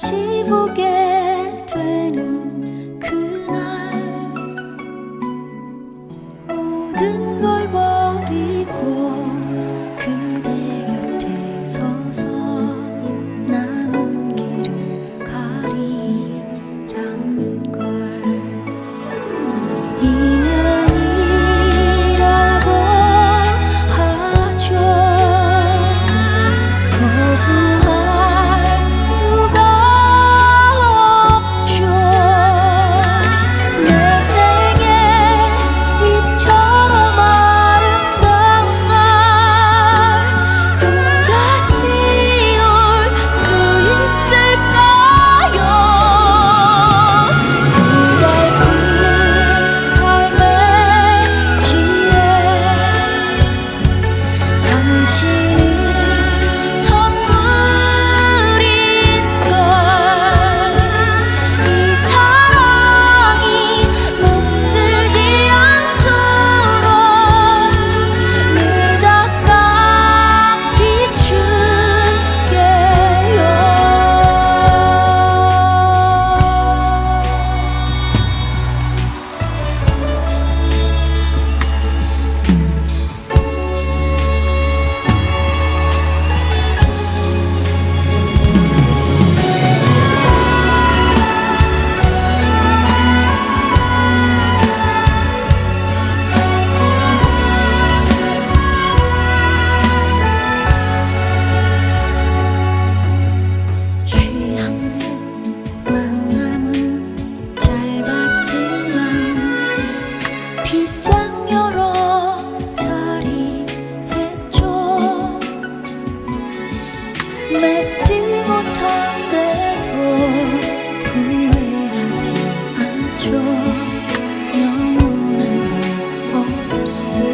다시 보게 되는 그날 모든 것 시간 상 여러 자리 했죠 맺지 못한 데도 후회하지 않죠. 영원한 건 없으니까.